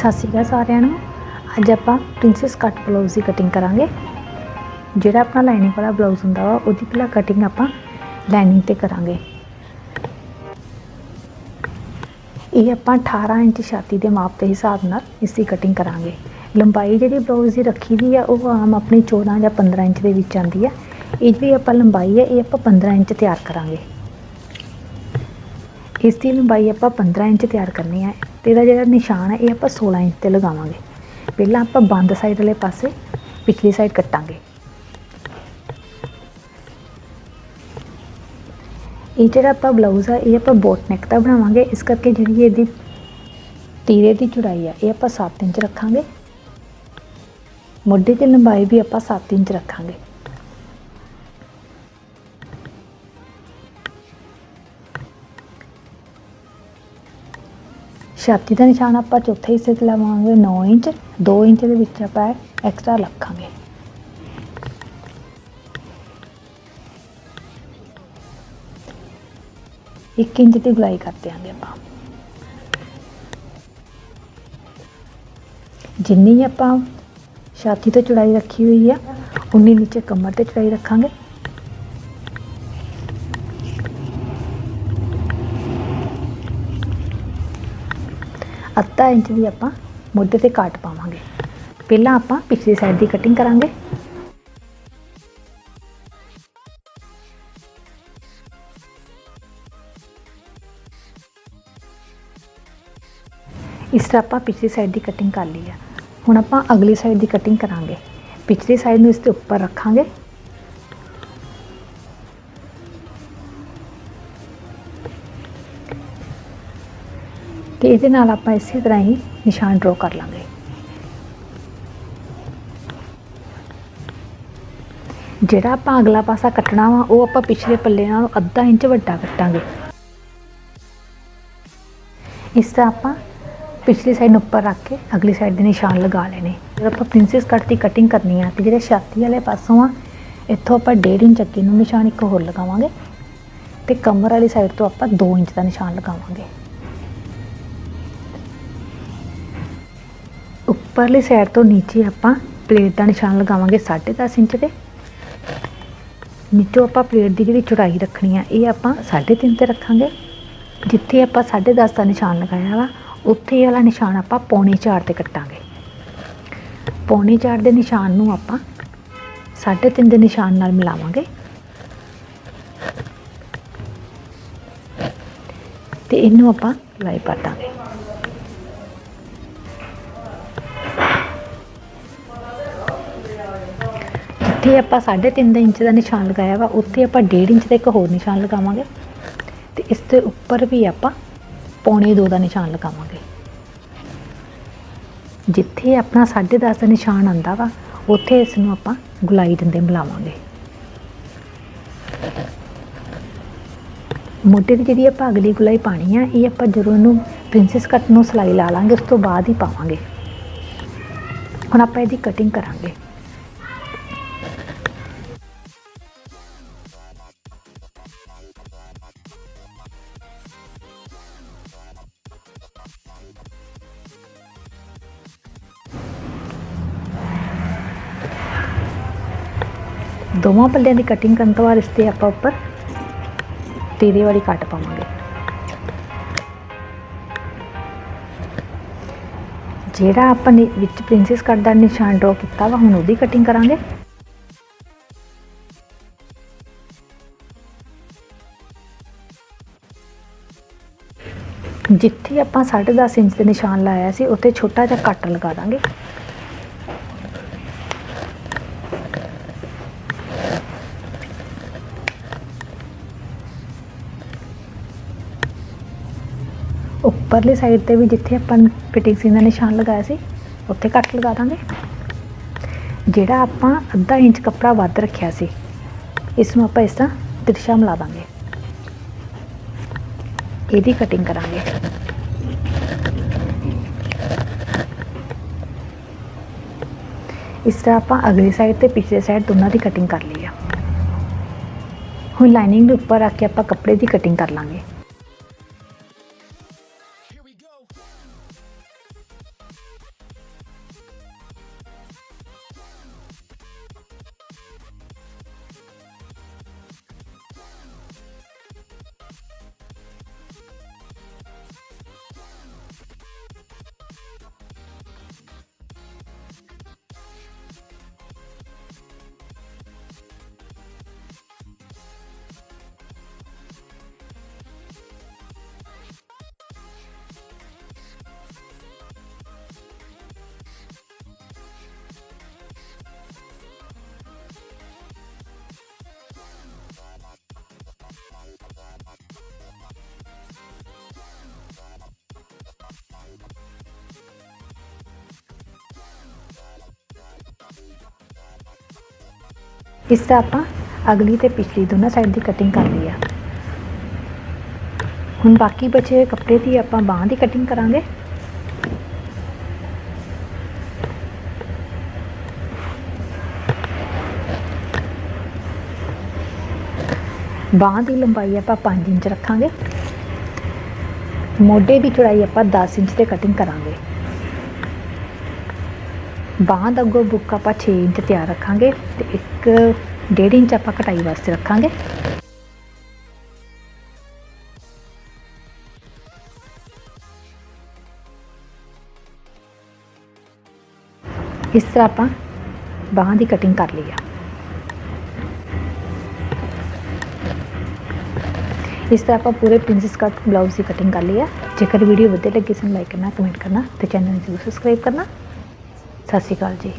ਸਤਿ ਸ਼੍ਰੀ ਅਕਾਲ ਸਾਰਿਆਂ ਨੂੰ। ਅੱਜ ਆਪਾਂ ਪ੍ਰਿੰਸੈਸ ਕੱਟ ਬਲਾਊਜ਼ ਦੀ ਕਟਿੰਗ ਕਰਾਂਗੇ। ਜਿਹੜਾ ਆਪਣਾ ਲਾਈਨਿੰਗ ਵਾਲਾ ਬਲਾਊਜ਼ ਹੁੰਦਾ ਵਾ, ਉਹਦੀ ਪਹਿਲਾਂ ਕਟਿੰਗ ਆਪਾਂ ਲਾਈਨਿੰਗ ਤੇ ਕਰਾਂਗੇ। ਇਹ ਆਪਾਂ 18 ਇੰਚ ਛਾਤੀ ਦੇ ਮਾਪ ਦੇ ਹਿਸਾਬ ਨਾਲ ਇਸ ਦੀ ਕਟਿੰਗ ਕਰਾਂਗੇ। ਲੰਬਾਈ ਜਿਹੜੀ ਬਲਾਊਜ਼ ਦੀ ਰੱਖੀ ਦੀ ਆ, ਉਹ ਆਮ ਆਪਣੀ 14 ਜਾਂ 15 ਇੰਚ ਦੇ ਵਿੱਚ ਆਉਂਦੀ ਆ। ਇਹ ਜਿਹੜੀ ਆਪਾਂ ਲੰਬਾਈ ਹੈ ਇਹ ਆਪਾਂ 15 ਇੰਚ ਤਿਆਰ ਕਰਾਂਗੇ। ਇਸ ਦੀ ਲੰਬਾਈ ਆਪਾਂ 15 ਇੰਚ ਤਿਆਰ ਕਰਨੀ ਹੈ ਤੇ ਇਹਦਾ ਜਿਹੜਾ ਨਿਸ਼ਾਨ ਹੈ ਇਹ ਆਪਾਂ 16 ਇੰਚ ਤੇ ਲਗਾਵਾਂਗੇ ਪਹਿਲਾਂ ਆਪਾਂ ਬੰਦ ਸਾਈਡ ਵਾਲੇ ਪਾਸੇ ਪਿਛਲੀ ਸਾਈਡ ਕੱਟਾਂਗੇ ਇਹ ਜਿਹੜਾ ਆਪਾਂ ਬਲਾਊਜ਼ ਆ ਇਹ ਆਪਾਂ ਬੋਟ ਨੈਕ ਦਾ ਬਣਾਵਾਂਗੇ ਇਸ ਕਰਕੇ ਜਿਹੜੀ ਇਹਦੀ ਤੀਰੇ ਦੀ ਚੌੜਾਈ ਆ ਇਹ ਆਪਾਂ 7 ਇੰਚ ਰੱਖਾਂਗੇ ਮੋਢੇ ਦੀ ਲੰਬਾਈ ਵੀ ਆਪਾਂ 7 ਇੰਚ ਰੱਖਾਂਗੇ ਛਾਤੀ ਦਾ ਨਿਸ਼ਾਨ ਆਪਾਂ ਚੌਥੇ ਹਿੱਸੇ ਤੇ ਲਵਾਵਾਂਗੇ 9 ਇੰਚ 2 ਇੰਚ ਦੇ ਵਿੱਚ ਆਪਾਂ ਐਕਸਟਰਾ ਰੱਖਾਂਗੇ। ਇੱਕ ਇੰਚ ਦੀ ਗੁਲਾਈ ਕਰ ਦਿਆਂਗੇ ਆਪਾਂ। ਜਿੰਨੀ ਆਪਾਂ ਛਾਤੀ ਤੋਂ ਚੜਾਈ ਰੱਖੀ ਹੋਈ ਆ, ਉਨੀ ਨੀਚੇ ਕਮਰ ਤੇ ਚੌੜਾਈ ਰੱਖਾਂਗੇ। ਅੱਧਾ ਇੰਚ ਦੀ ਆਪਾਂ ਮੋਢੇ ਤੇ ਕਾਟ ਪਾਵਾਂਗੇ। ਪਹਿਲਾਂ ਆਪਾਂ ਪਿਛਲੀ ਸਾਈਡ ਦੀ ਕਟਿੰਗ ਕਰਾਂਗੇ। ਇਸ ਤਰ੍ਹਾਂ ਆਪਾਂ ਪਿਛਲੀ ਸਾਈਡ ਦੀ ਕਟਿੰਗ ਕਰ ਲਈ ਆ। ਹੁਣ ਆਪਾਂ ਅਗਲੀ ਸਾਈਡ ਦੀ ਕਟਿੰਗ ਕਰਾਂਗੇ। ਪਿਛਲੀ ਸਾਈਡ ਨੂੰ ਇਸ ਦੇ ਉੱਪਰ ਰੱਖਾਂਗੇ। ਤੇ ਇਹਦੇ ਨਾਲ ਆਪਾਂ ਇਸੇ ਤਰ੍ਹਾਂ ਹੀ ਨਿਸ਼ਾਨ ਡਰਾ ਕਰ ਲਾਂਗੇ। ਜਿਹੜਾ ਆਪਾਂ ਅਗਲਾ ਪਾਸਾ ਕੱਟਣਾ ਵਾ, ਉਹ ਆਪਾਂ ਪਿਛਲੇ ਪੱਲੇ ਨਾਲੋਂ ਅੱਧਾ ਇੰਚ ਵੱਡਾ ਕੱਟਾਂਗੇ। ਇਸ ਤਰ੍ਹਾਂ ਆਪਾਂ ਪਿਛਲੀ ਸਾਈਡ ਨੂੰ ਉੱਪਰ ਰੱਖ ਕੇ ਅਗਲੀ ਸਾਈਡ ਦੇ ਨਿਸ਼ਾਨ ਲਗਾ ਲੈਣੇ। ਜਦੋਂ ਆਪਾਂ ਪ੍ਰਿੰਸੈਸ ਕੱਟ ਦੀ ਕਟਿੰਗ ਕਰਨੀ ਆ, ਤੇ ਜਿਹੜੇ ਛਾਤੀ ਵਾਲੇ ਪਾਸੋਂ ਆ, ਇੱਥੋਂ ਆਪਾਂ 1.5 ਇੰਚ ਅੱਗੇ ਨੂੰ ਨਿਸ਼ਾਨ ਇੱਕ ਹੋਰ ਲਗਾਵਾਂਗੇ ਤੇ ਕਮਰ ਵਾਲੀ ਸਾਈਡ ਤੋਂ ਆਪਾਂ 2 ਇੰਚ ਦਾ ਨਿਸ਼ਾਨ ਲਗਾਵਾਂਗੇ। ਉੱਪਰਲੀ ਸਾਈਡ ਤੋਂ ਨੀਚੇ ਆਪਾਂ ਪਲੇਟ ਦਾ ਨਿਸ਼ਾਨ ਲਗਾਵਾਂਗੇ 10.5 ਇੰਚ ਤੇ ਨੀਚੋਂ ਆਪਾਂ ਪਲੇਟ ਦੀ ਜਿਹੜੀ ਚੌੜਾਈ ਰੱਖਣੀ ਆ, ਇਹ ਆਪਾਂ 3.5 ਤੇ ਰੱਖਾਂਗੇ। ਜਿੱਥੇ ਆਪਾਂ 10.5 ਦਾ ਨਿਸ਼ਾਨ ਲਗਾਇਆ ਵਾ, ਉੱਥੇ ਇਹ ਵਾਲਾ ਨਿਸ਼ਾਨ ਆਪਾਂ ਪੌਣੇ 4 ਤੇ ਕੱਟਾਂਗੇ। ਪੌਣੇ 4 ਦੇ ਨਿਸ਼ਾਨ ਨੂੰ ਆਪਾਂ 3.5 ਦੇ ਨਿਸ਼ਾਨ ਨਾਲ ਮਿਲਾਵਾਂਗੇ। ਤੇ ਇਹਨੂੰ ਆਪਾਂ ਲਾਈ ਪਾਟਾਂਗੇ ਜਿੱਥੇ ਆਪਾਂ 3.5 ਇੰਚ ਦਾ ਨਿਸ਼ਾਨ ਲਗਾਇਆ ਵਾ, ਉੱਥੇ ਆਪਾਂ 1.5 ਇੰਚ ਦਾ ਇੱਕ ਹੋਰ ਨਿਸ਼ਾਨ ਲਗਾਵਾਂਗੇ। ਤੇ ਇਸ ਦੇ ਉੱਪਰ ਵੀ ਆਪਾਂ ਪੌਣੇ 2 ਦਾ ਨਿਸ਼ਾਨ ਲਗਾਵਾਂਗੇ। ਜਿੱਥੇ ਆਪਣਾ 10.5 ਦਾ ਨਿਸ਼ਾਨ ਆਂਦਾ ਵਾ, ਉੱਥੇ ਇਸ ਨੂੰ ਆਪਾਂ ਗੁਲਾਈ ਦਿੰਦੇ ਮਿਲਾਵਾਂਗੇ। ਮੋਢੇ ਦੀ ਜਿਹੜੀ ਆਪਾਂ ਅਗਲੀ ਗੁਲਾਈ ਪਾਣੀ ਆ, ਇਹ ਆਪਾਂ ਜਦੋਂ ਇਹਨੂੰ ਪ੍ਰਿੰਸੈਸ ਕੱਟ ਨੂੰ ਸਲਾਈ ਲਾ ਲਾਂਗੇ, ਉਸ ਤੋਂ ਬਾਅਦ ਹੀ ਪਾਵਾਂਗੇ। ਹੁਣ ਆਪਾਂ ਇਹਦੀ ਕਟਿੰਗ ਕਰਾਂਗੇ। ਦੋਵਾਂ ਪੱਲਿਆਂ ਦੀ ਕਟਿੰਗ ਕਰਨ ਤੋਂ ਬਾਅਦ ਇਸ ਤੇ ਆਪਾਂ ਉੱਪਰ ਤੀਰੇ ਵਾਲੀ ਕੱਟ ਪਾਵਾਂਗੇ। ਜਿਹੜਾ ਆਪਾਂ ਨੇ ਵਿੱਚ ਪ੍ਰਿੰਸੈਸ ਕੱਟ ਦਾ ਨਿਸ਼ਾਨ ਡਰਾ ਕੀਤਾ ਵਾ, ਹੁਣ ਉਹਦੀ ਕਟਿੰਗ ਕਰਾਂਗੇ। ਜਿੱਥੇ ਆਪਾਂ 10.5 ਇੰਚ ਦੇ ਨਿਸ਼ਾਨ ਲਾਇਆ ਸੀ, ਉੱਥੇ ਛੋਟਾ ਜਿਹਾ ਕੱਟ ਲਗਾ ਦਾਂਗੇ। ਉੱਪਰਲੀ ਸਾਈਡ ਤੇ ਵੀ ਜਿੱਥੇ ਆਪਾਂ ਫਿਟਿੰਗ ਸੀ ਦਾ ਨਿਸ਼ਾਨ ਲਗਾਇਆ ਸੀ, ਉੱਥੇ ਕੱਟ ਲਗਾ ਦਾਂਗੇ। ਜਿਹੜਾ ਆਪਾਂ ਅੱਧਾ ਇੰਚ ਕੱਪੜਾ ਵੱਧ ਰੱਖਿਆ ਸੀ ਇਸ ਨੂੰ ਆਪਾਂ ਇਸ ਤਰ੍ਹਾਂ ਤਿਰਛਾ ਮਿਲਾ ਦਾਂਗੇ। ਇਹਦੀ ਕਟਿੰਗ ਕਰਾਂਗੇ। ਇਸ ਤਰ੍ਹਾਂ ਆਪਾਂ ਅਗਲੀ ਸਾਈਡ ਤੇ ਪਿਛਲੇ ਸਾਈਡ ਦੋਨਾਂ ਦੀ ਕਟਿੰਗ ਕਰ ਲਈ ਆ। ਹੁਣ ਲਾਈਨਿੰਗ ਦੇ ਉੱਪਰ ਰੱਖ ਕੇ ਆਪਾਂ ਕੱਪੜੇ ਦੀ ਕਟਿੰਗ ਕਰ ਲਾਂਗੇ। ਇਸ ਤਰ੍ਹਾਂ ਆਪਾਂ ਅਗਲੀ ਤੇ ਪਿਛਲੀ ਦੋਨਾਂ ਸਾਈਡ ਦੀ ਕਟਿੰਗ ਕਰ ਲਈ ਆ। ਹੁਣ ਬਾਕੀ ਬਚੇ ਹੋਏ ਕੱਪੜੇ ਦੀ ਆਪਾਂ ਬਾਹਾਂ ਦੀ ਕਟਿੰਗ ਕਰਾਂਗੇ। ਬਾਹਾਂ ਦੀ ਲੰਬਾਈ ਆਪਾਂ 5 ਇੰਚ ਰੱਖਾਂਗੇ। ਮੋਢੇ ਦੀ ਚੌੜਾਈ ਆਪਾਂ 10 ਇੰਚ ਤੇ ਕਟਿੰਗ ਕਰਾਂਗੇ। ਬਾਹਾਂ ਦਾ ਅੱਗੋਂ ਬੁੱਕ ਆਪਾਂ 6 ਇੰਚ ਤਿਆਰ ਰੱਖਾਂਗੇ ਤੇ ਇੱਕ 1.5 ਇੰਚ ਆਪਾਂ ਕਟਾਈ ਵਾਸਤੇ ਰੱਖਾਂਗੇ। ਇਸ ਤਰ੍ਹਾਂ ਆਪਾਂ ਬਾਹਾਂ ਦੀ ਕਟਿੰਗ ਕਰ ਲਈ ਆ। ਇਸ ਤਰ੍ਹਾਂ ਆਪਾਂ ਪੂਰੇ ਪ੍ਰਿੰਸਸ ਕੱਟ ਬਲਾਊਜ਼ ਦੀ ਕਟਿੰਗ ਕਰ ਲਈ ਆ। ਜੇਕਰ ਵੀਡੀਓ ਵਧੀਆ ਲੱਗੀ ਸਾਨੂੰ ਲਾਈਕ ਕਰਨਾ ਕਮੈਂਟ ਕਰਨਾ ਤੇ ਚੈਨਲ ਨੂੰ ਜ਼ਰੂਰ ਸਬਸਕ੍ਰਾਈਬ ਕਰਨਾ। ਸਤਿ ਸ਼੍ਰੀ ਅਕਾਲ ਜੀ।